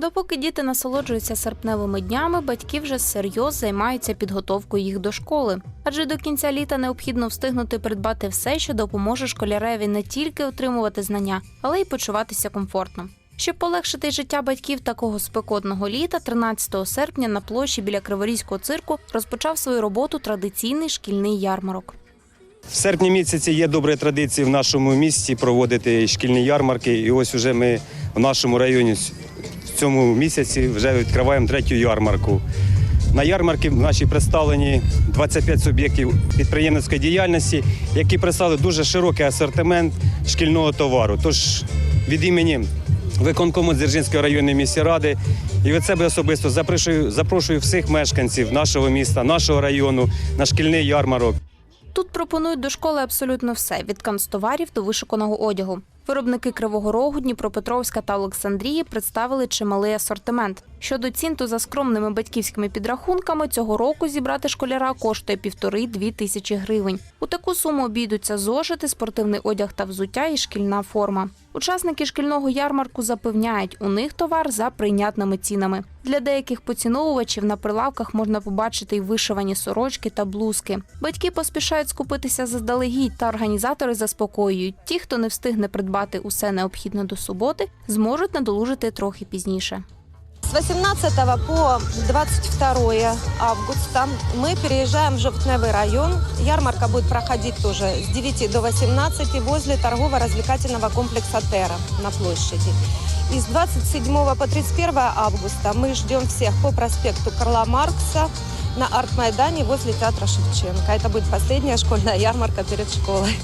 Допоки діти насолоджуються серпневими днями, батьки вже всерйоз займаються підготовкою їх до школи. Адже до кінця літа необхідно встигнути придбати все, що допоможе школяреві не тільки отримувати знання, але й почуватися комфортно. Щоб полегшити життя батьків такого спекотного літа, 13 серпня на площі біля Криворізького цирку розпочав свою роботу традиційний шкільний ярмарок. В серпні місяці є добрі традиції в нашому місті проводити шкільні ярмарки. І ось вже ми в нашому районі цьому місяці вже відкриваємо третю ярмарку. На ярмарки наші представлені 25 суб'єктів підприємницької діяльності, які представили дуже широкий асортимент шкільного товару. Тож від імені виконкому Дзержинської районної міськради і від себе особисто запрошую, запрошую всіх мешканців нашого міста, нашого району на шкільний ярмарок. Тут пропонують до школи абсолютно все від канцтоварів до вишуканого одягу. Виробники Кривого Рогу, Дніпропетровська та Олександрії представили чималий асортимент. Щодо цін, то за скромними батьківськими підрахунками цього року зібрати школяра коштує півтори-дві тисячі гривень. У таку суму обійдуться зошити, спортивний одяг та взуття і шкільна форма. Учасники шкільного ярмарку запевняють, у них товар за прийнятними цінами. Для деяких поціновувачів на прилавках можна побачити й вишивані сорочки та блузки. Батьки поспішають скупитися заздалегідь, та організатори заспокоюють. Ті, хто не встигне придбати усе необхідне до суботи, зможуть надолужити трохи пізніше. С 18 по 22 августа мы переезжаем в Жовтневый район. Ярмарка будет проходить тоже с 9 до 18 возле торгово-развлекательного комплекса «Терра» на площади. И с 27 по 31 августа мы ждем всех по проспекту Карла Маркса на арт-майдане возле театра Шевченко. Это будет последняя школьная ярмарка перед школой.